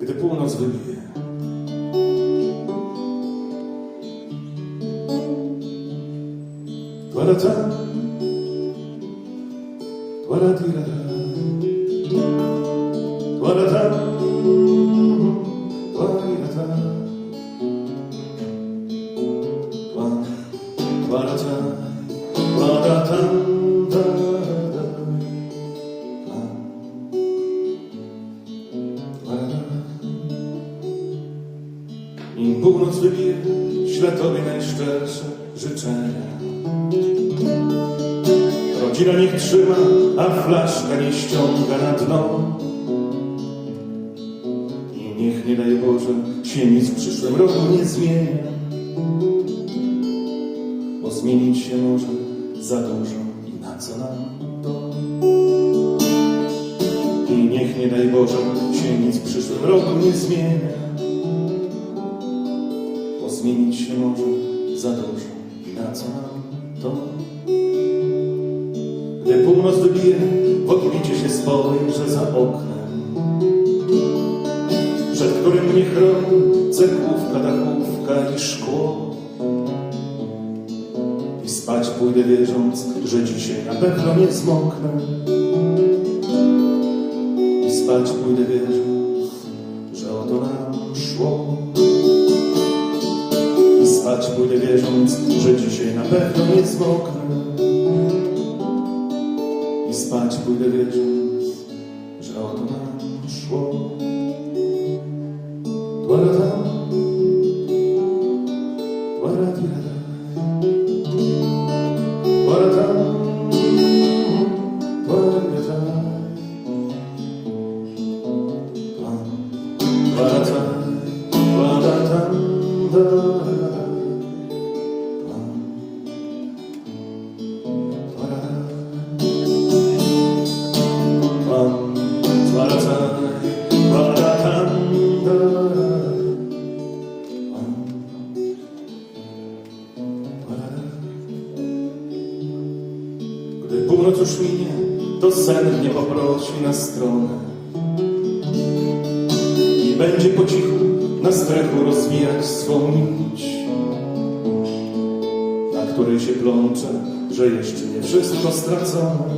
gdy północ wybije. Twarata, twaratirata, twarata, twarirata, twarata, twarata, twarata. Północ wybije, Tobie najszczersze życzenia. Rodzina niech trzyma, a flaszka nie ściąga na dno. I niech, nie daj Boże, się nic w przyszłym roku nie zmienia. Bo zmienić się może za dużo i na co nam to? I niech, nie daj Boże, się nic w przyszłym roku nie zmienia zmienić się może za dużo na co nam to? Gdy północ wybije, w odbicie się spojrzę za oknem, przed którym mnie chroni cegłówka, dachówka i szkło. I spać pójdę wierząc, że dzisiaj na pewno nie zmoknę. I spać pójdę wierząc, wierząc, że dzisiaj na pewno nie zmoknę. I spać pójdę wierząc, że o to nam szło. Toaleta, toaleta, toaleta, północ już minie, to sen mnie poprosi na stronę. I będzie po cichu na strechu rozwijać swą nić, na której się plącze, że jeszcze nie wszystko stracone,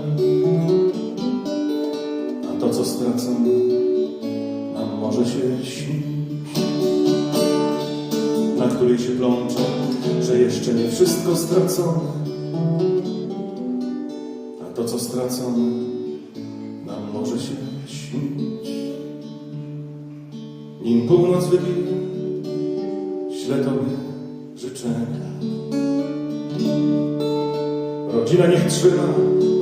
a to, co stracone, nam może się śnić, na której się plącze, że jeszcze nie wszystko stracone, to, co stracone, nam może się śnić. Nim północ wybije, ślę Tobie życzenia. Rodzina niech trzyma,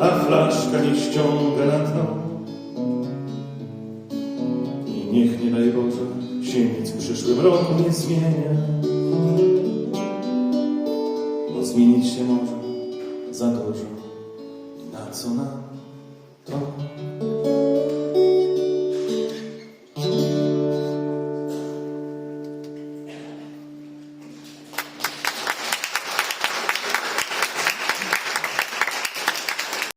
a flaszka nie ściąga na dno. I niech, nie daj Boże, się nic w przyszłym roku nie zmienia. Bo zmienić się może za